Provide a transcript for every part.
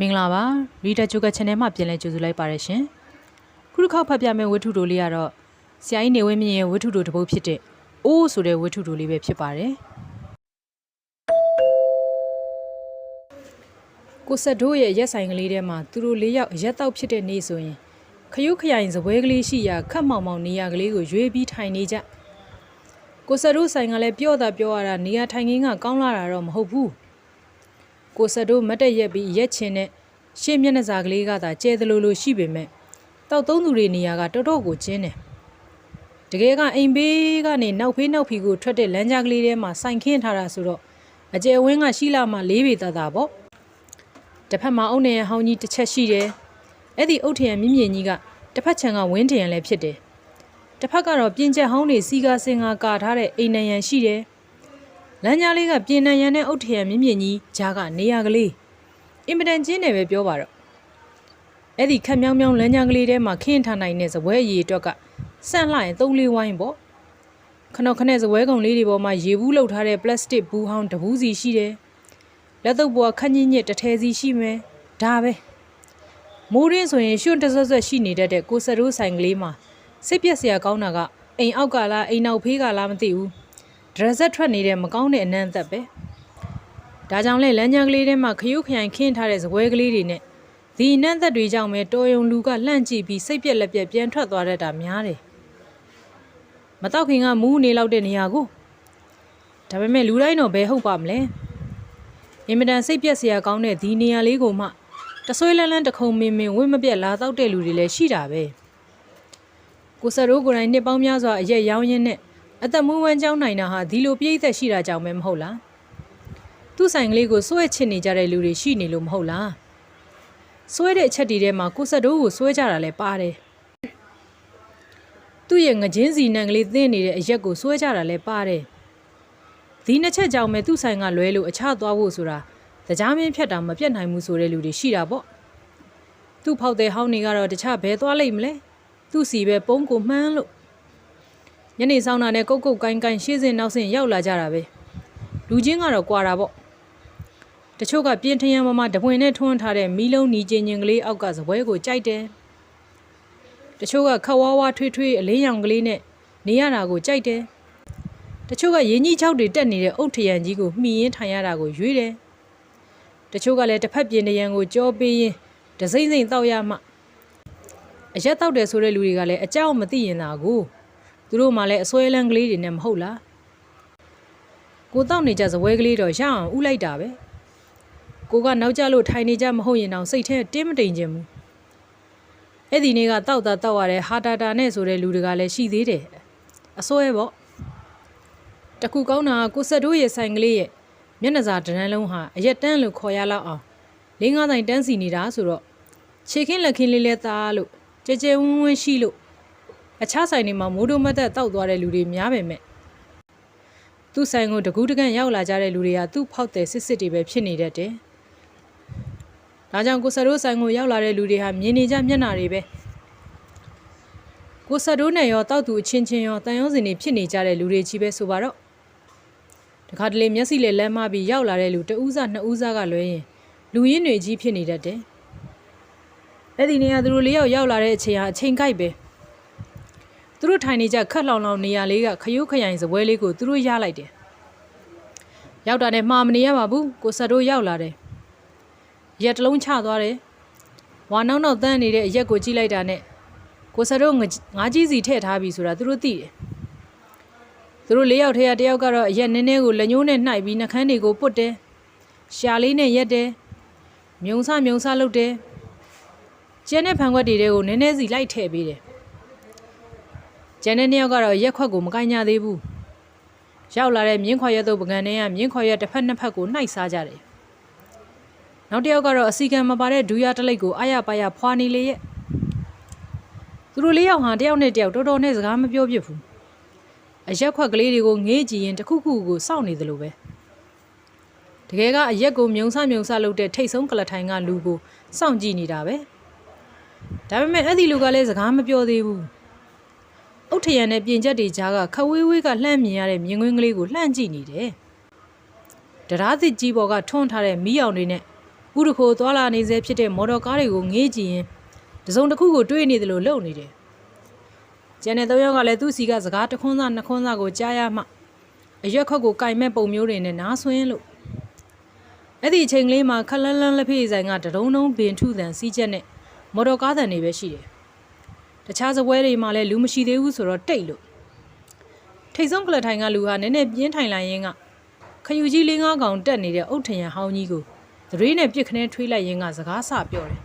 မင်္ဂလာပါရီတာဂျိုက channel မှာပြန်လည်ကြိုဆိုလိုက်ပါရရှင်ခုတစ်ခေါက်ဖတ်ပြမယ့်ဝတ္ထုတိုလေးကတော့ဆရာကြီးနေဝင်းမြင့်ရဲ့ဝတ္ထုတိုတစ်ပုဒ်ဖြစ်တဲ့အိုးဆိုတဲ့ဝတ္ထုတိုလေးပဲဖြစ်ပါတယ်ကိုဆက်တို့ရဲ့ရက်ဆိုင်ကလေးထဲမှာသူတို့လေးယောက်ရက်တောက်ဖြစ်တဲ့နေ့ဆိုရင်ခရုခရိုင်စပွဲကလေးရှိရာခတ်မောင်မောင်နေရာကလေးကိုရွေးပြီးထိုင်နေကြကိုဆက်တို့ဆိုင်ကလည်းပြော့တာပြောရတာနေရာထိုင်ခင်းကကောင်းလာတာတော့မဟုတ်ဘူး ကိုဆက်တို့မတ်တက်ရက်ပြီးရက်ချင်တဲ့ရှေ့မျက်နှာစာကလေးကသာကျဲသလိုလိုရှိပေမဲ့တောက်သုံးသူတွေနေရာကတော်တော်ကိုကျင်းတယ်တကယ်ကအိမ်ဘေးကနေနောက်ဖေးနောက်ဖီကိုထွက်တဲ့လမ်းကြားကလေးထဲမှာစိုင်ခင်းထားတာဆိုတော့အကျယ်ဝင်းကရှိလာမှလေးပေသားသားပေါ့တစ်ဖက်မှာအုတ်နေရဟောင်းကြီးတစ်ချက်ရှိတယ်အဲ့ဒီအုတ်ထရံမြင့်မြင့်ကြီးကတစ်ဖက်ခြံကဝင်းထရံလည်းဖြစ်တယ်တစ်ဖက်ကတော့ပြင်းချက်ဟောင်းတွေစီကာစင်ကာကာထားတဲ့အိမ်နံရံရှိတယ် လမ်းကြားလေးကပြင်နံရံနဲ့အုတ်ထရံမြင့်မြင့်ကြီးကြားကနေရာကလေးအင်မတန်ကျင်းတယ်ပဲပြောပါတော့အဲ့ဒီခက်မြောင်းမြောင်းလမ်းကြားကလေးထဲမှာခင်းထားနိုင်တဲ့ဇပွဲအရီအတွက်ကဆန့်လိုက်ရင်သုံးလေးဝိုင်းပေါ့ခဏခနဲ့ဇပွဲကုံလေးတွေပေါ်မှာရေဘူးလှုပ်ထားတဲ့ပလတ်စတစ်ဘူးဟောင်းတဘူးစီရှိတယ်လက်တော့ပေါ်ခက်ညစ်ညစ်တစ်ထဲစီရှိမယ်ဒါပဲမိုးရင်းဆိုရင်ရွှွန့်တဆွတ်ဆွတ်ရှိနေတတ်တဲ့ကိုစရိုးဆိုင်ကလေးမှာစိတ်ပြက်စရာကောင်းတာကအိမ်အောက်ကလားအိမ်နောက်ဖေးကလားမသိဘူး ဒရက်ဆက်ထွက်နေတဲ့မကောင်းတဲ့အနံ့သက်ပဲဒါကြောင့်လဲလမ်းကြမ်းကလေးထဲမှာခရုခရိုင်ခင်းထားတဲ့ဇပွဲကလေးတွေနဲ့ဒီအနံ့သက်တွေကြောင့်ပဲတော်ယုံလူကလှန့်ကြည့်ပြီးစိတ်ပြက်လက်ပြက်ပြန်ထွက်သွားတတ်တာများတယ်မတော့ခင်ကမူးနေလောက်တဲ့နေရာကိုဒါပေမဲ့လူတိုင်းတော့ဘယ်ဟုတ်ပါမလဲအင်မတန်စိတ်ပြက်စရာကောင်းတဲ့ဒီနေရာလေးကိုမှတဆွေးလန်းလန်းတခုံမင်းမင်းဝင့်မပြက်လာတော့တဲ့လူတွေလည်းရှိတာပဲကိုစရိုးကိုယ်တိုင်နှစ်ပေါင်းများစွာအရက်ရောင်းရင်းနဲ့ အသက်မွေးဝမ်းကြောင်းနိုင်တာဟာဒီလိုပြည့်သက်ရှိတာကြောင့်ပဲမဟုတ်လားသူ့ဆိုင်ကလေးကိုစွဲချစ်နေကြတဲ့လူတွေရှိနေလို့မဟုတ်လားစွဲတဲ့အချက်တွေထဲမှာကိုဆက်တိုးကိုစွဲကြတာလည်းပါတယ်သူ့ရဲ့ငကြင်းစီနံကလေးသင်းနေတဲ့အရက်ကိုစွဲကြတာလည်းပါတယ်ဒီနှစ်ချက်ကြောင့်ပဲသူ့ဆိုင်ကလွဲလို့အခြားသွားဖို့ဆိုတာတရားမင်းဖြတ်တာမပြတ်နိုင်ဘူးဆိုတဲ့လူတွေရှိတာပေါ့သူ့ဖောက်တဲ့ဟောင်းတွေကတော့တခြားဘဲသွားလိမ့်မလဲသူ့စီပဲပုံးကိုမှန်းလို့ ညနေဆောင်တာနဲ့ကုတ်ကုတ်ကိုင်းကိုင်းရှေ့စင်နောက်စင်ရောက်လာကြတာပဲလူချင်းကတော့ကွာတာပေါ့တချို့ကပြင်းထရန်မမတပွင်နဲ့ထွန်းထားတဲ့မီးလုံးနီကျင်ကျင်ကလေးအောက်ကစပွဲကိုကြိုက်တယ်တချို့ကခက်ဝါးဝါထွေးထွေးအလင်းရောင်ကလေးနဲ့နေရတာကိုကြိုက်တယ်တချို့ကရင်းကြီးချောက်တွေတက်နေတဲ့အုတ်ထရန်ကြီးကိုမှီရင်းထိုင်ရတာကိုရွေးတယ်တချို့ကလည်းတစ်ဖက်ပြင်းတရန်ကိုကြောပေးရင်းဒစိမ့်စိမ့်တောက်ရမှအရက်တောက်တယ်ဆိုတဲ့လူတွေကလည်းအကြောက်မသိရင်သာကို သူတို့မှလည်းအစွဲလန်းကလေးတွေနဲ့မဟုတ်လားကိုတောက်နေကြဇပွဲကလေးတော့ရအောင်ဥလိုက်တာပဲကိုကနောက်ကျလို့ထိုင်နေကြမဟုတ်ရင်တော့စိတ်ထဲတင်းမတိမ်ခြင်းဘူးအဲ့ဒီနေ့ကတောက်တာတောက်ရတဲ့ဟာတာတာနဲ့ဆိုတဲ့လူတွေကလည်းရှိသေးတယ်အစွဲပေါ့တခုကောင်းတာကကိုဆက်တို့ရဲ့ဆိုင်ကလေးရဲ့မျက်နှာစာတန်းလုံးဟာအရက်တန်းလို့ခေါ်ရလောက်အောင်လေးငါးဆိုင်တန်းစီနေတာဆိုတော့ခြေခင်းလက်ခင်းလေးလဲသားလို့ကြဲကြဲဝန်းဝန်းရှိလို့ အခြားဆိုင်တွေမှာမိုးဒိုမတ်တက်တောက်သွားတဲ့လူတွေများပေမဲ့သူ့ဆိုင်ကိုတကူးတကန်ရောက်လာကြတဲ့လူတွေကသူ့ဖောက်တဲ့စစ်စစ်တွေပဲဖြစ်နေတတ်တယ်။ဒါကြောင့်ကိုဆာရိုးဆိုင်ကိုရောက်လာတဲ့လူတွေဟာမြင်နေကြမျက်နှာတွေပဲ။ကိုဆာရိုးနဲ့ရောတောက်သူအချင်းချင်းရောတန်ရုံးစင်တွေဖြစ်နေကြတဲ့လူတွေကြီးပဲဆိုပါတော့။တခါတလေမျက်စိလေးလမ်းမပြီးရောက်လာတဲ့လူတဦးစားနှစ်ဦးစားကလွဲရင်လူရင်းတွေကြီးဖြစ်နေတတ်တယ်။အဲ့ဒီနေရာသူတို့လေးယောက်ရောက်လာတဲ့အချိန်ဟာအချိန်ကိုက်ပဲ။ သူတို့ထိုင်နေကြခက်လောင်လောင်နေရာလေးကခရုခရိုင်စပွဲလေးကိုသူတို့ရလိုက်တယ်။ရောက်တာနဲ့မှားမနေရပါဘူးကိုဆက်တို့ရောက်လာတယ်။ရက်တစ်လုံးချသွားတယ်။ဝါနောက်နောက်တန်းနေတဲ့အရက်ကိုကြည့်လိုက်တာနဲ့ကိုဆက်တို့ငငါးကြီးစီထည့်ထားပြီဆိုတာသူတို့သိတယ်။သူတို့လေးယောက်ထဲကတယောက်ကတော့အရက်နည်းနည်းကိုလက်ညှိုးနဲ့နှိုက်ပြီးနှကန်းတွေကိုပုတ်တယ်။ရှာလေးနဲ့ရက်တယ်။မြုံဆမြုံဆလုပ်တယ်။ကျန်တဲ့ဖန်ခွက်တွေတဲကိုနည်းနည်းစီလိုက်ထည့်ပေးတယ်။ ကျန်တဲ့နှစ်ယောက်ကတော့ရက်ခွက်ကိုမကင်ညာသေးဘူးရောက်လာတဲ့မြင်းခွာရက်တို့ပကံထဲကမြင်းခွာရက်တစ်ဖက်နှစ်ဖက်ကိုနှိုက်စားကြတယ်နောက်တစ်ယောက်ကတော့အစီကံမပါတဲ့ဒူးရတလိတ်ကိုအာရပါရဖွာနေလေရဲ့သူတို့လေးယောက်ဟာတယောက်နဲ့တယောက်တော်တော်နဲ့စကားမပြောပြဘူးအရက်ခွက်ကလေးတွေကိုငေးကြည့်ရင်တစ်ခုခုကိုစောင့်နေသလိုပဲတကယ်ကအရက်ကိုမြုံဆမြုံဆလုပ်တဲ့ထိတ်ဆုံးကလထိုင်ကလူကိုစောင့်ကြည့်နေတာပဲဒါပေမဲ့အဲ့ဒီလူကလည်းစကားမပြောသေးဘူး အုတ်ထရံနဲ့ပြင်ချက်တွေကြားကခဝေးဝေးကလှမ်းမြင်ရတဲ့မြင်ကွင်းကလေးကိုလှမ်းကြည့်နေတယ်။တရားသစ်ကြီးပေါ်ကထွန်းထားတဲ့မီးရောင်တွေနဲ့ဥဒခိုသွာလာနေစေဖြစ်တဲ့မော်တော်ကားတွေကိုငေးကြည့်ရင်တစုံတစ်ခုကိုတွေးနေတယ်လို့လုပ်နေတယ်ကျန်တဲ့သုံးယောက်ကလည်းသူ့စီကစကားတစ်ခွန်းစားနှစ်ခွန်းစားကိုကြားရမှအရက်ခွက်ကိုကင်မဲ့ပုံမျိုးတွေနဲ့နားဆွင်းလို့အဲ့ဒီအချိန်ကလေးမှာခလန်းလန်းလက်ဖေးဆိုင်ကတဒုံဒုံပင်ထုတန်စီးချက်နဲ့မော်တော်ကားတန်တွေပဲရှိတယ် တခြားစပွဲတွေမှာလည်းလူမရှိသေးဘူးဆိုတော့တိတ်လို့ထိတ်ဆုံးကလထိုင်ကလူဟာနည်းနည်းပြင်းထိုင်လာရင်းကခယူကြီးလေးငါးကောင်တက်နေတဲ့အုတ်ထရံဟောင်းကြီးကိုသတိနဲ့ပြစ်ခနဲထွေးလိုက်ရင်းကစကားဆပြောတယ်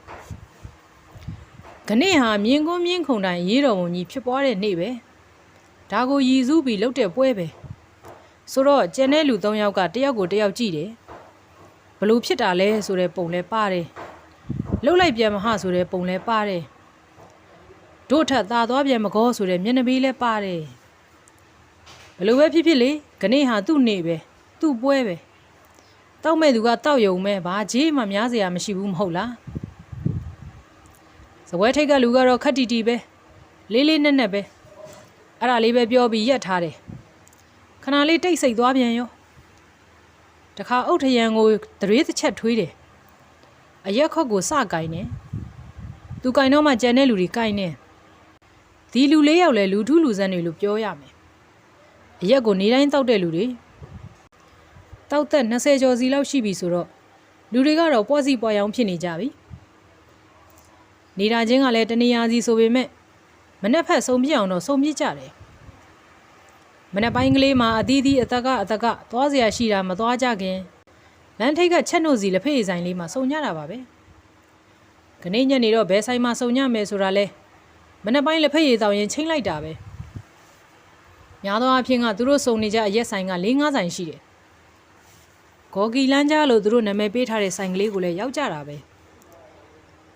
ခနေ့ဟာမြင်းကွန်းမြင်းခုန်တိုင်ရေးတော်ဝန်ကြီးဖြစ်ပွားတဲ့နေ့ပဲဒါကိုရည်စူးပြီးလှုပ်တဲ့ပွဲပဲဆိုတော့ကျန်တဲ့လူ၃ယောက်ကတယောက်ကိုတယောက်ကြည့်တယ်ဘလို့ဖြစ်တာလဲဆိုတဲ့ပုံလဲပါတယ်လှုပ်လိုက်ပြန်မဟဆိုတဲ့ပုံလဲပါတယ် တို့ထက်သာသွားပြန်မကောဆိုတဲ့မျက်နှာပေးလဲပါတယ်ဘလို့ပဲဖြစ်ဖြစ်လေခနေ့ဟာသူ့နေ့ပဲသူ့ပွဲပဲတောက်မဲ့သူကတောက်ယုံမဲ့ဘာကြေးမှများစရာမရှိဘူးမဟုတ်လားစပွဲထိတ်ကလူကတော့ခက်တီတီပဲလေးလေးနက်နက်ပဲအဲ့ဒါလေးပဲပြောပြီးရက်ထားတယ်ခဏလေးတိတ်ဆိတ်သွားပြန်ရောတခါအုတ်ထရံကိုတရေတစ်ချက်ထွေးတယ်အရက်ခော့ကိုစကင်နေသူကင်တော့မှကြံတဲ့လူတွေကင်နေ ဒီလူလေးယောက်လဲလူထုလူဆန်းတွေလို့ပြောရမယ်အရက်ကိုနေတိုင်းတောက်တဲ့လူတွေတောက်သက်20ကျော်စီလောက်ရှိပြီဆိုတော့လူတွေကတော့ပွားစီပွားရောင်ဖြစ်နေကြပြီနေတာချင်းကလည်းတနေရာစီဆိုပေမဲ့မနေ့ဖက်စုံပြစ်အောင်တော့စုံပြစ်ကြတယ်မနေ့ပိုင်းကလေးမှာအသီးသီးအသက်ကအသက်ကသွားเสียရှိတာမသွားကြခင်လမ်းထိပ်ကချက်နှုတ်စီလက်ဖေးဆိုင်လေးမှာစုံညတာပါပဲခနေ့ညနေတော့ဘယ်ဆိုင်မှာစုံညမယ်ဆိုတာလဲ မနေ့ပိုင်းလက်ဖေးရည်တောင်ရင်ချိန်လိုက်တာပဲများသောအားဖြင့်ကသူတို့စုံနေကြအရက်ဆိုင်က၄၅ဆိုင်ရှိတယ်ဂေါ်ကီလန်းကြားလို့သူတို့နာမည်ပေးထားတဲ့ဆိုင်ကလေးကိုလည်းရောက်ကြတာပဲ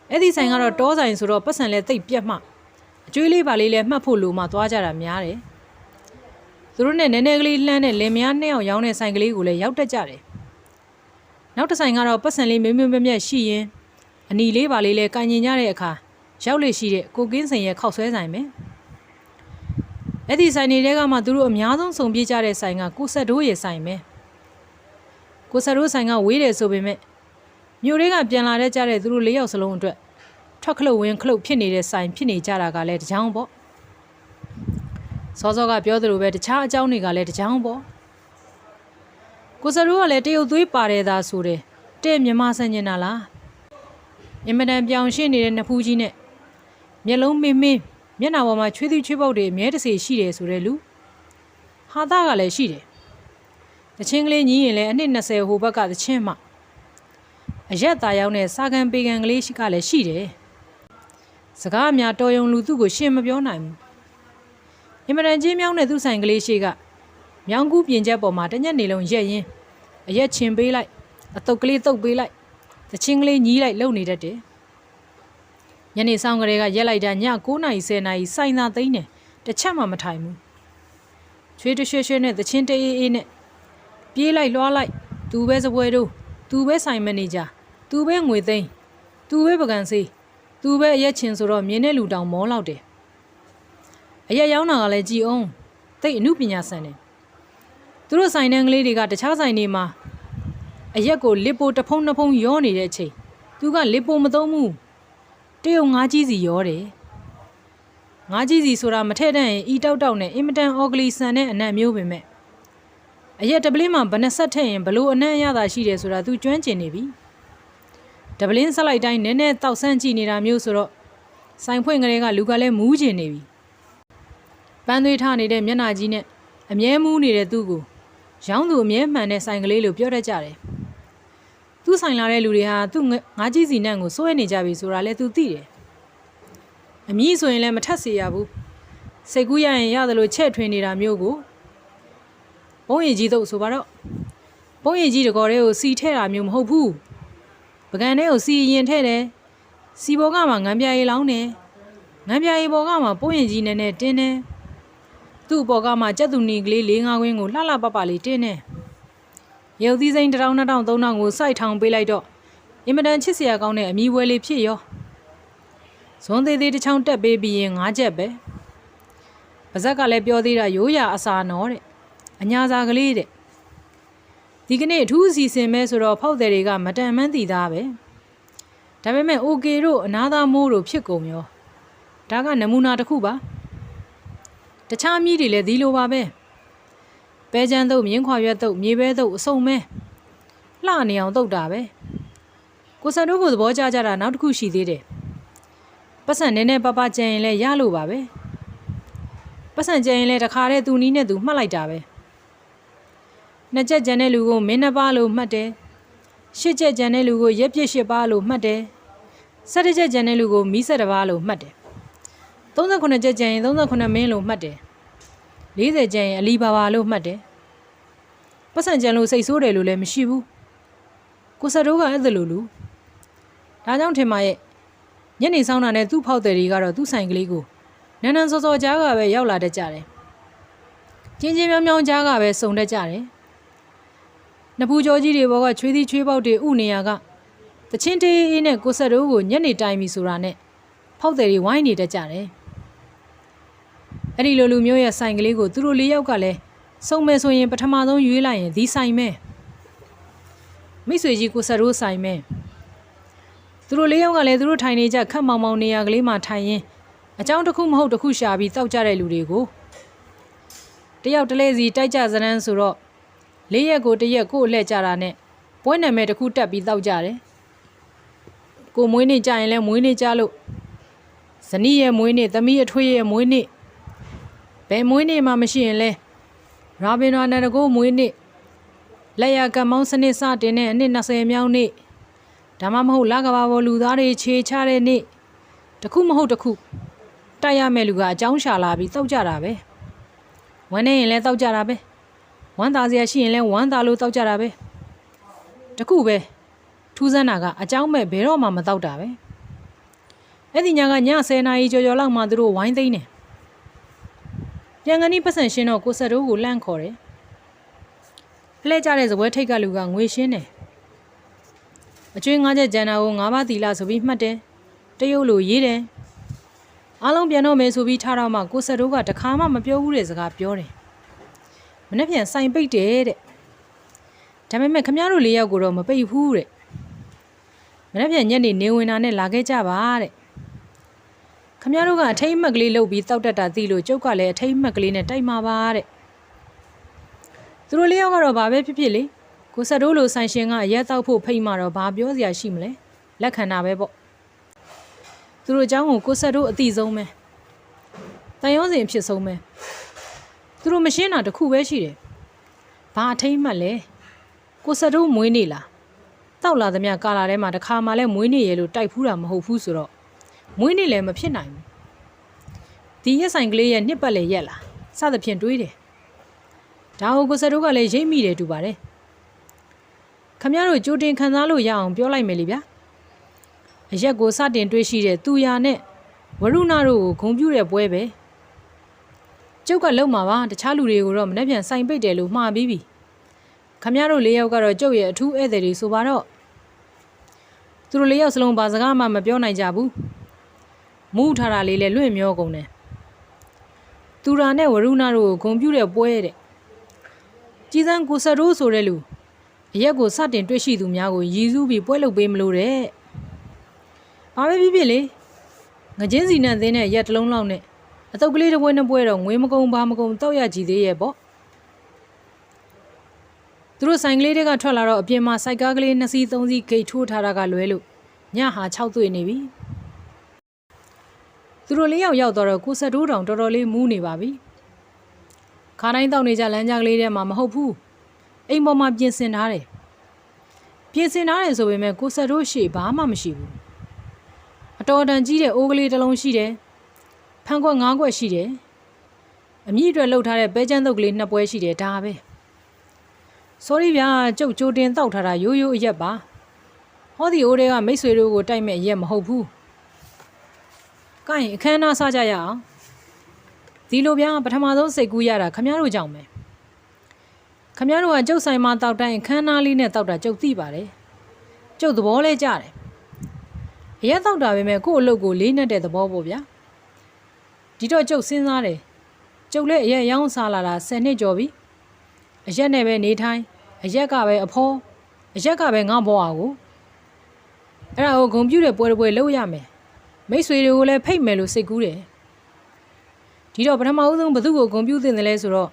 အဲ့ဒီဆိုင်ကတော့တောဆိုင်ဆိုတော့ပတ်စံလဲတိတ်ပြက်မှအကျွေးလေးပါလေးလဲမှတ်ဖို့လိုမှသွားကြတာများတယ်သူတို့နဲ့နည်းနည်းကလေးလှမ်းတဲ့လင်မယားနှစ်ယောက်ရောင်းတဲ့ဆိုင်ကလေးကိုလည်းရောက်တက်ကြတယ်နောက်တစ်ဆိုင်ကတော့ပတ်စံလေးမြင်းမြင်းမြက်မြက်ရှိရင်အနီလေးပါလေးလဲကင်ញင်ကြတဲ့အခါ ရောက်လေရှိတဲ့ကိုကင်းစိန်ရဲ့ခောက်ဆွဲဆိုင်ပဲအဲ့ဒီဆိုင်တွေကမှသူတို့အများဆုံးစုံပြေးကြတဲ့ဆိုင်ကကိုဆက်ဒိုးရဲ့ဆိုင်ပဲကိုဆက်ဒိုးဆိုင်ကဝေးတယ်ဆိုပေမဲ့မြို့တွေကပြန်လာတဲ့ကြတဲ့သူတို့လေးယောက်စလုံးအတွက်ထွက်ခလုတ်ဝင်းခလုတ်ဖြစ်နေတဲ့ဆိုင်ဖြစ်နေကြတာကလည်းတကြောင်ပေါ့စောစောကပြောသလိုပဲတခြားအကြောင်းတွေကလည်းတကြောင်ပေါ့ကိုစရိုးကလည်းတရုတ်သွေးပါတယ်သာဆိုတယ်တဲ့မြမဆန့်ကျင်တာလားအင်မတန်ပြောင်ရှင်းနေတဲ့နှစ်ဖူးကြီးနဲ့ မျက်လုံးမင်းမင်းမျက်နှာပေါ်မှာချွေးသီးချွေးပုတ်တွေအမြဲတစေရှိတယ်ဆိုတဲ့လူဟာသားကလည်းရှိတယ်တချင်းကလေးညီးရင်လည်းအနှစ်20ဟိုဘက်ကတချင်းမှအရက်သားရောက်တဲ့စာကန်ပေကန်ကလေးရှိကလည်းရှိတယ်စကားအများတော်ယုံလူသူ့ကိုရှင်းမပြောနိုင်ဘူးအင်မတန်ချင်းမြောင်းတဲ့သူ့ဆိုင်ကလေးရှိကမြောင်းကူးပြင်ချက်ပေါ်မှာတညက်နေလုံးရက်ရင်းအရက်ချင်ပေးလိုက်အတုပ်ကလေးတုပ်ပေးလိုက်တချင်းကလေးညီးလိုက်လုံနေတတ်တယ် ညနေဆောင်ကလေးကရက်လိုက်တာည9နာရီ10နာရီစိုင်းသာသိမ်းတယ်တစ်ချက်မှမထိုင်ဘူးချွေးတရွှဲရွှဲနဲ့တချင်းတေးအေးအေးနဲ့ပြေးလိုက်လွှားလိုက်သူပဲစပွဲတို့သူပဲဆိုင်မန်နေဂျာသူပဲငွေသိမ်းသူပဲပကံစေးသူပဲအရက်ချင်ဆိုတော့မြင်းတဲ့လူတောင်မောလောက်တယ်အရက်ရောင်းတာကလည်းကြည်အောင်တိတ်အမှုပညာဆန်တယ်သူတို့ဆိုင်တန်းကလေးတွေကတခြားဆိုင်တွေမှာအရက်ကိုလစ်ပိုတဖုံနှစ်ဖုံရောနေတဲ့အချိန်သူကလစ်ပိုမသုံးဘူး တရုတ်ငါးကြီးစီရောတယ်ငါးကြီးစီဆိုတာမထည့်တဲ့ရင်ဤတောက်တောက်နဲ့အင်မတန်အော်ဂလီဆန်တဲ့အနံ့မျိုးပဲမဲ့အရက်တပလင်းမှာဘယ်နှဆက်ထည့်ရင်ဘလို့အနံ့ရတာရှိတယ်ဆိုတာ तू ကျွမ်းကျင်နေပြီတပလင်းဆက်လိုက်တိုင်းနည်းနည်းတောက်ဆန်းကြည့်နေတာမျိုးဆိုတော့ဆိုင်ဖွင့်ကလေးကလူကလည်းမူးကျင်နေပြီပန်းသွေးထနေတဲ့မျက်နှာကြီးနဲ့အမြဲမူးနေတဲ့သူ့ကိုရောင်းသူအမြဲမှန်တဲ့ဆိုင်ကလေးလို့ပြောတတ်ကြတယ် သူ့ဆိုင်လာတဲ့လူတွေဟာသူ့ငါးကြီးစီနန့်ကိုစိုးရနေကြပြီဆိုတာလည်းသူသိတယ်အမီးဆိုရင်လည်းမထက်စေရဘူးစိတ်ကူးရရင်ရတယ်လို့ချဲ့ထွင်နေတာမျိုးကိုဘုံရည်ကြီးတို့ဆိုပါတော့ဘုံရည်ကြီးတကော်လေးကိုစီထဲတာမျိုးမဟုတ်ဘူးပကံထဲကိုစီရင်ထဲတယ်စီဘောကမှငံပြရီလောင်းတယ်ငံပြရီဘောကမှဘုံရည်ကြီးနဲ့နဲ့တင်းတယ်သူ့ဘောကမှကြက်သူနီကလေး၄၅ခွင်းကိုလှလှပပလေးတင်းတယ် ရုပ်သီးစိမ်းတစ်ထောင်နှစ်ထောင်သုံးထောင်ကိုစိုက်ထောင်ပေးလိုက်တော့အင်မတန်ချစ်စရာကောင်းတဲ့အမီးဝဲလေးဖြစ်ရောဇွန်သေးသေးတစ်ချောင်းတက်ပေးပြီးရင်၅ချက်ပဲပါဇက်ကလည်းပြောသေးတာရိုးရာအစာနော်တဲ့အညာစာကလေးတဲ့ဒီကနေ့အထူးအစီအစဉ်ပဲဆိုတော့ဖောက်တယ်တွေကမတန်မှန်းတည်သားပဲဒါပေမဲ့ OK တို့အနာသားမိုးတို့ဖြစ်ကုန်ရောဒါကနမူနာတစ်ခုပါတခြားမြည်တွေလည်းဒီလိုပါပဲ ပဲချမ်းတုပ်မြင်းခွာရွက်တုပ်မြေပဲတုပ်အစုံမဲလှနေအောင်တုပ်တာပဲကိုစံတို့ကိုသဘောကျကြတာနောက်တစ်ခုရှိသေးတယ်ပတ်စံနည်းနည်းပပကြံရင်လည်းရလို့ပါပဲပတ်စံကြံရင်လည်းတခါတည်းသူနီးနဲ့သူမှတ်လိုက်တာပဲနှစ်ချက်ကြံတဲ့လူကိုမင်းနှစ်ပါးလို့မှတ်တယ်ရှစ်ချက်ကြံတဲ့လူကိုရက်ပြစ်ရှစ်ပါးလို့မှတ်တယ်ဆယ်တစ်ချက်ကြံတဲ့လူကိုမီးဆက်တစ်ပါးလို့မှတ်တယ်39ချက်ကြံရင်39မင်းလို့မှတ်တယ် 40ကြံရင်အလီဘာဘာလို့မှတ်တယ်ပတ်စံကြံလို့စိတ်ဆိုးတယ်လို့လည်းမရှိဘူးကိုစတိုးကအဲ့ဒါလိုလူဒါကြောင့်ထင်ပါရဲ့ညနေဆောင်တာနဲ့သူ့ဖောက်တယ်တွေကတော့သူ့ဆိုင်ကလေးကိုနန်းနန်းစောစောကြားကပဲရောက်လာတတ်ကြတယ်ချင်းချင်းမြောင်းမြောင်းကြားကပဲစုံတတ်ကြတယ်နဖူးကြောကြီးတွေဘောကချွေးသီးချွေးပေါက်တွေဥနေရကတချင်းတေးအေးနဲ့ကိုဆက်တိုးကိုညနေတိုင်ပြီဆိုတာနဲ့ဖောက်တယ်တွေဝိုင်းနေတတ်ကြတယ် အဲ့ဒီလိုလူမျိုးရဲ့ဆိုင်ကလေးကိုသူတို့လေးယောက်ကလည်းစုံမယ်ဆိုရင်ပထမဆုံးရွေးလိုက်ရင်ဒီဆိုင်မဲမိတ်ဆွေကြီးကိုဆက်တိုးဆိုင်မဲသူတို့လေးယောက်ကလည်းသူတို့ထိုင်နေကြခက်မောင်မောင်နေရာကလေးမှာထိုင်ရင်းအကြောင်းတစ်ခုမဟုတ်တစ်ခုရှာပြီးတောက်ကြတဲ့လူတွေကိုတယောက်တစ်လဲစီတိုက်ကြစရန်းဆိုတော့လေးရက်ကိုတစ်ရက်ကို့လှည့်ကြတာနဲ့ပွဲနာမည်တစ်ခုတက်ပြီးတောက်ကြတယ်ကိုမွေးနေ့ကြရင်လဲမွေးနေ့ကြလို့ဇနီးရဲ့မွေးနေ့သမီးအထွေးရဲ့မွေးနေ့ ဘယ်မွေးနေ့မှမရှိရင်လဲရာဘင်နာနန္ဒကိုမွေးနေ့လက်ရကမောင်းစနစ်စတင်တဲ့အနှစ်20မြောက်နေ့ဒါမှမဟုတ်လကဘာပေါ်လူသားတွေခြေချတဲ့နေ့တစ်ခုမဟုတ်တစ်ခုတိုက်ရမယ့်လူကအကြောင်းရှာလာပြီးတောက်ကြတာပဲဝမ်းနေရင်လည်းတောက်ကြတာပဲဝမ်းသာစရာရှိရင်လည်းဝမ်းသာလို့တောက်ကြတာပဲတခုပဲထူးဆန်းတာကအကြောင်းမဲ့ဘယ်တော့မှမတောက်တာပဲအဲ့ဒီညကည10နာရီကျော်ကျော်လောက်မှသူတို့ဝိုင်းသိမ်းတယ် ပြန်ကနီးပတ်စံရှင်းတော့ကိုဆက်တို့ကိုလှန့်ခေါ်တယ်လှဲကြတဲ့ဇပွဲထိတ်ကလူကငွေရှင်းတယ်အကျွေးငါးချက်ကျန်တာကိုငါးပါးသီလဆိုပြီးမှတ်တယ်တရုတ်လိုရေးတယ်အားလုံးပြန်တော့မယ်ဆိုပြီးထားတော့မှကိုဆက်တို့ကတခါမှမပြောဘူးတဲ့စကားပြောတယ်မနေ့ပြန်ဆိုင်ပိတ်တယ်တဲ့ဒါပေမဲ့ခမရတို့လေးယောက်ကိုတော့မပိတ်ဘူးတဲ့မနေ့ပြန်ညနေနေဝင်တာနဲ့လာခဲ့ကြပါတဲ့ ခမရတို့ကအထိတ်မက်ကလေးလှုပ်ပြီးတောက်တက်တာသိလို့ကျုပ်ကလည်းအထိတ်မက်ကလေးနဲ့တိုက်မှာပါတဲ့သူတို့လေးယောက်ကတော့ဘာပဲဖြစ်ဖြစ်လေကိုဆက်တို့လိုဆိုင်ရှင်ကအရက်တောက်ဖို့ဖိတ်မှတော့ဘာပြောစရာရှိမလဲလက်ခံတာပဲပေါ့သူတို့အကြောင်းကိုကိုဆက်တို့အတိဆုံးပဲတန်ရုံးစဉ်ဖြစ်ဆုံးပဲသူတို့မရှင်းတာတခုပဲရှိတယ်ဘာအထိတ်မှက်လဲကိုဆက်တို့မွေးနေလားတောက်လာသမျှကာလာထဲမှာတခါမှလည်းမွေးနေရလို့တိုက်ဖူးတာမဟုတ်ဘူးဆိုတော့ မွေးနေလည်းမဖြစ်နိုင်ဘူးဒီရက်ဆိုင်ကလေးရဲ့နှစ်ပတ်လေရက်လာစသဖြင့်တွေးတယ်ဒါဟုတ်ကိုဆက်တို့ကလည်းရိတ်မိတယ်တူပါတယ်ခမရတို့ကြိုတင်ခံစားလို့ရအောင်ပြောလိုက်မယ်လေဗျာအရက်ကိုစတင်တွေးရှိတဲ့သူရနဲ့ဝရုဏတို့ကိုဂုံပြူတဲ့ပွဲပဲကျုပ်ကလုံမှာပါတခြားလူတွေကိုတော့မနှက်ပြန်ဆိုင်ပိတ်တယ်လို့မှားပြီးပြီခမရတို့လေးယောက်ကတော့ကျုပ်ရဲ့အထူးဧည့်သည်တွေဆိုပါတော့သူတို့လေးယောက်စလုံးဘာစကားမှမပြောနိုင်ကြဘူး မူးထားတာလေးလည်းလွင့်မျောကုန်တယ်သူရာနဲ့ဝရုဏတို့ကိုဂုံပြူတဲ့ပွဲတဲ့ကြီးစန်းကိုဆရိုးဆိုတဲ့လူအရက်ကိုစတင်တွေ့ရှိသူများကိုရည်စူးပြီးပွဲလုပ်ပေးမလို့တဲ့။ဘာပဲဖြစ်ဖြစ်လေငကြင်းစီနဲ့သင်းတဲ့ရက်တစ်လုံးလောက်နဲ့အတုပ်ကလေးတစ်ပွဲနှစ်ပွဲတော့ငွေမကုန်ဘာမကုန်တောက်ရကြည်သေးရဲ့ပေါ့။သူတို့ဆိုင်ကလေးတွေကထွက်လာတော့အပြင်မှာစိုက်ကားကလေးနှစ်စီးသုံးစီးဂိတ်ထိုးထားတာကလွဲလို့ညဟာ6တွေ့နေပြီ။ သူတို့လေးယောက်ရောက်တော့ကိုဆက်တိုးတောင်တော်တော်လေးမူးနေပါပြီ။ခါတိုင်းတောက်နေကြလမ်းကြားကလေးထဲမှာမဟုတ်ဘူး။အိမ်ပေါ်မှာပြင်ဆင်ထားတယ်။ပြင်ဆင်ထားတယ်ဆိုပေမဲ့ကိုဆက်တိုးရှေ့ဘာမှမရှိဘူး။အတော်တန်ကြီးတဲ့အိုးကလေးတစ်လုံးရှိတယ်။ဖန်ခွက်၅ခွက်ရှိတယ်။အမြင့်အတွက်လှုပ်ထားတဲ့ပဲချမ်းတုပ်ကလေးနှစ်ပွဲရှိတယ်ဒါပဲ။ sorry ဗျာကျုပ်ကြိုတင်တောက်ထားတာရိုးရိုးအရက်ပါ။ဟောဒီအိုးတွေကမိတ်ဆွေတို့ကိုတိုက်မဲ့အရက်မဟုတ်ဘူး။ ကိုင်အခမ်းအနားစကြရအောင်။ဒီလိုဗျာပထမဆုံးစိတ်ကူးရတာခမရတို့ကြောင့်ပဲ။ခမရတို့ကကျုပ်ဆိုင်မှာတောက်တိုင်းအခမ်းအနားလေးနဲ့တောက်တာကျုပ်သိပါတယ်။ကျုပ်သဘောလဲကြတယ်။အရက်တောက်တာပဲမဲ့ကို့အလုပ်ကိုလေးနဲ့တဲ့သဘောပေါ့ဗျာ။ဒီတော့ကျုပ်စဉ်းစားတယ်။ကျုပ်လည်းအရက်ရောင်းစားလာတာ10နှစ်ကျော်ပြီ။အရက်နဲ့ပဲနေထိုင်အရက်ကပဲအဖော်အရက်ကပဲငါဘောအားကိုအဲ့ဒါကိုဂုံပြူတဲ့ပွဲတစ်ပွဲလုပ်ရမယ် မိတ်ဆွေတွေကိုလည်းဖိတ်မယ်လို့စိတ်ကူးတယ်ဒီတော့ပထမဦးဆုံးဘသူ့ကိုဂုံပြူတင်တယ်လဲဆိုတော့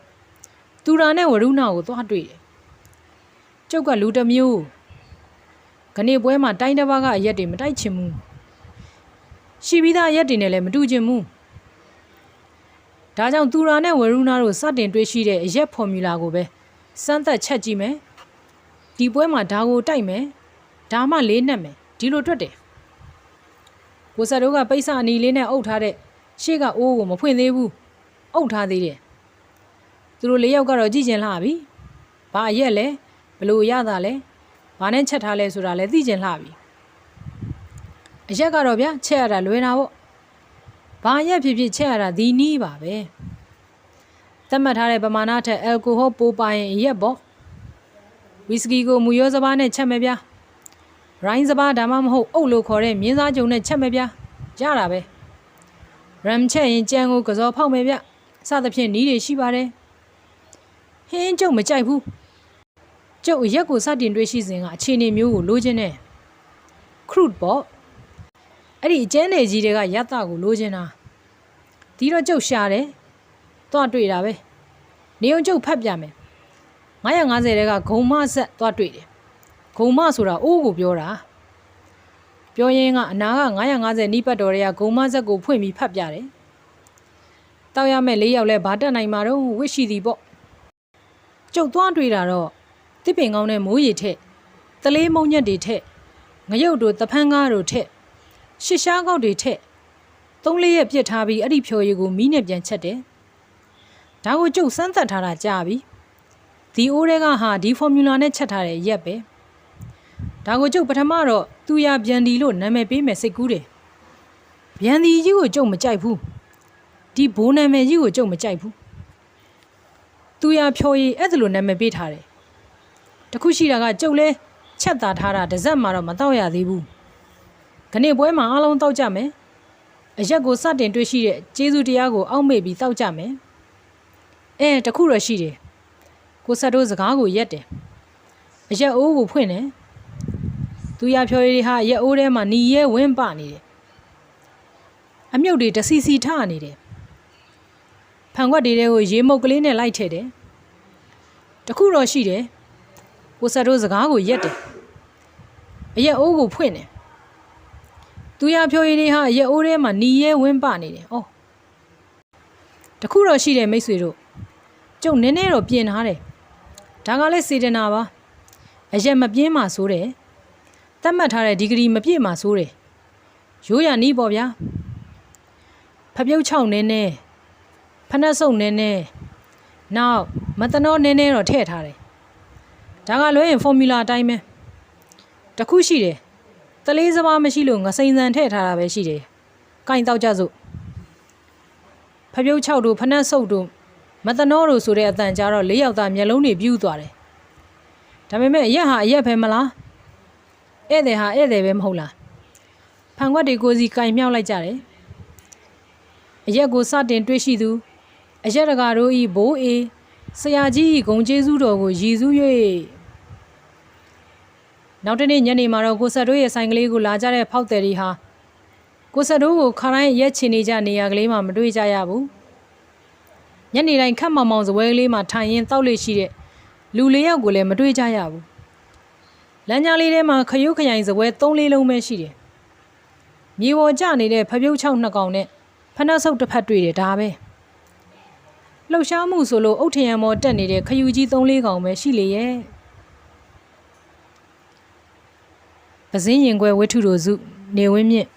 သူရာနဲ့ဝရုဏကိုသွားတွေ့တယ်ကျုပ်ကလူတစ်မျိုးခဏပွဲမှာတိုင်းတစ်ပါးကအရက်တွေမတိုက်ချင်ဘူးရှိပြီးသားအရက်တွေနဲ့လည်းမတူချင်ဘူးဒါကြောင့်သူရာနဲ့ဝရုဏတို့စတင်တွေ့ရှိတဲ့အရက်ဖော်မြူလာကိုပဲစမ်းသပ်ချက်ကြည့်မယ်ဒီပွဲမှာဒါကိုတိုက်မယ်ဒါမှလေးနှက်မယ်ဒီလိုတွက်တယ် ကိုဆက်တို့ကပိတ်စအနီလေးနဲ့အုပ်ထားတဲ့ရှေ့ကအိုးကိုမဖွင့်သေးဘူးအုပ်ထားသေးတယ်သူတို့လေးယောက်ကတော့ကြည့်ကျင်လှပြီဘာအရက်လဲဘလို့ရတာလဲဘာနဲ့ချက်ထားလဲဆိုတာလည်းသိကျင်လှပြီအရက်ကတော့ဗျာချက်ရတာလွယ်တာပေါ့ဘာအရက်ဖြစ်ဖြစ်ချက်ရတာဒီနီးပါပဲသတ်မှတ်ထားတဲ့ပမာဏထက်အယ်ကိုဟောပိုပါရင်အရက်ပေါ့ဝီစကီကိုမူရောစဘာနဲ့ချက်မယ်ဗျာ ရိုင်းစဘာဒါမှမဟုတ်အုပ်လို့ခေါ်တဲ့မြင်းစားကြုံနဲ့ချက်မယ်ဗျာရတာပဲရမ်ချက်ရင်ကြံကိုကစောဖောက်မယ်ဗျစသဖြင့်နီးတွေရှိပါတယ်ဟင်းကျုပ်မကြိုက်ဘူးကျုပ်အရက်ကိုစတင်တွေ့ရှိစဉ်ကအခြေအနေမျိုးကိုလိုချင်တယ်ခရုပေါ့အဲ့ဒီအကျန်းနေကြီးတွေကရတကိုလိုချင်တာဒီတော့ကျုပ်ရှာတယ်သွားတွေ့တာပဲနေအောင်ကျုပ်ဖတ်ပြမယ်950တဲကဂုံမဆက်သွားတွေ့တယ် ဂုံမဆိုတာအိုးကိုပြောတာပြောရင်းကအနာက950နီးပတ်တော်တွေကဂုံမဆက်ကိုဖွင့်ပြီးဖတ်ပြတယ်တောက်ရမဲ့၄ယောက်လဲဘာတက်နိုင်မှာတော့ဝစ်ရှိသည်ပေါ့ကျုပ်သွားတွေ့တာတော့တစ်ပင်ကောင်းတဲ့မိုးရီထက်တလေးမုံညက်တွေထက်ငရုတ်တို့တဖန်းကားတို့ထက်ရှစ်ရှားကောက်တွေထက်သုံးလေးရက်ပြစ်ထားပြီးအဲ့ဒီဖြော်ရည်ကိုမီးနဲ့ပြန်ချက်တယ်ဒါကိုကျုပ်စမ်းသပ်ထားတာကြာပြီဒီအိုးတွေကဟာဒီဖော်မြူလာနဲ့ချက်ထားတဲ့ရက်ပဲ ဒါကိုကျုပ်ပထမတော့သူရပြန်ဒီလို့နာမည်ပေးမယ်စိတ်ကူးတယ်ပြန်ဒီကြီးကိုကျုပ်မကြိုက်ဘူးဒီဘိုးနာမည်ကြီးကိုကျုပ်မကြိုက်ဘူးသူရဖြော်ရည်အဲ့ဒါလိုနာမည်ပေးထားတယ်တခုရှိတာကကျုပ်လဲချက်သားထားတာတစ်စက်မှတော့မတော့ရသေးဘူးခဏပွဲမှာအားလုံးတောက်ကြမယ်အရက်ကိုစတင်တွေ့ရှိတဲ့ကျေးဇူးတရားကိုအောက်မေ့ပြီးတောက်ကြမယ်အဲတခုတော့ရှိတယ်ကိုဆက်တို့စကားကိုရက်တယ်အရက်အိုးကိုဖွင့်တယ် သူရဖြော်ရည်ဟာအရက်အိုးထဲမှာหนีရဲဝင်းပနေတယ်အမြုပ်တွေတစီစီထနေတယ်ဖန်ခွက်တွေထဲကိုရေမုတ်ကလေးနဲ့လိုက်ထည့်တယ်တခုတော့ရှိတယ်ကိုဆက်တို့စကားကိုရက်တယ်အရက်အိုးကိုဖွင့်တယ်သူရဖြိုးရည်တွေဟာအရက်အိုးထဲမှာหนีရဲဝင်းပနေတယ်။အော်တခုတော့ရှိတယ်မိတ်ဆွေတို့ကျုပ်နည်းနည်းတော့ပြင်ထားတယ်။ဒါကလည်းစေတနာပါ။အရက်မပြင်းမှဆိုတယ်။ တတ်မှတ်ထားတဲ့ဒီဂရီမပြည့်မှဆိုတယ်။ရိုးရနီးပေါ့ဗျာ။ဖပြုတ်6နည်းနည်းဖနှက်စုပ်နည်းနည်းနောက်မတနောနည်းနည်းတော့ထည့်ထားတယ်။ဒါကလွဲရင်ဖော်မြူလာအတိုင်းပဲ။တခုရှိတယ်။တလေးစပါးမရှိလို့ငစိန်စံထည့်ထားတာပဲရှိတယ်။ကင်တောက်ကြစို့ဖပြုတ်6တို့ဖနှက်ဆုပ်တို့မတနောတို့ဆိုတဲ့အတန်ကြားတော့လေးယောက်သားမျက်လုံးတွေပြူးသွားတယ်။ဒါပေမဲ့အရက်ဟာအရက်ပဲမလား။ ဧည့်သည်ဟာဧည့်သည်ပဲမဟုတ်လား။ဖန်ခွက်တွေကိုစီကင်မြောက်လိုက်ကြတယ်။အရက်ကိုစတင်တွေးရှိသူအရက်တကာတို့ဤဘိုးအေးဆရာကြီးဤဂုံကျေးဇူးတော်ကိုရည်စူး၍နောက်တနေ့ညနေမှာတော့ကိုဆက်တို့ရဲ့ဆိုင်ကလေးကိုလာကြတဲ့ဖောက်တယ်တွေဟာကိုဆက်တို့ကိုခါတိုင်းရက်ချင်နေကြနေရကလေးမှမတွေ့ကြရဘူးညနေတိုင်းခတ်မောင်မောင်စပွဲကလေးမှာထိုင်ရင်တောက်လို့ရှိတဲ့လူလေးယောက်ကိုလည်းမတွေ့ကြရဘူး လမ်းကြားလေးထဲမှာခရုခရိုင်စပွဲ၃လေးလုံးပဲရှိတယ်မြေပေါ်ကျနေတဲ့ဖပြုတ်၆နှစ်ကောင်နဲ့ဖနှက်ဆုပ်တစ်ဖက်တွေ့တယ်ဒါပဲလှုပ်ရှားမှုဆိုလို့အုတ်ထရံမော်တက်နေတဲ့ခယူကြီး၃လေးကောင်ပဲရှိလေရဲ့ပဇင်းရင်ခွဲဝိထုတို့စုနေဝင်းမြင့်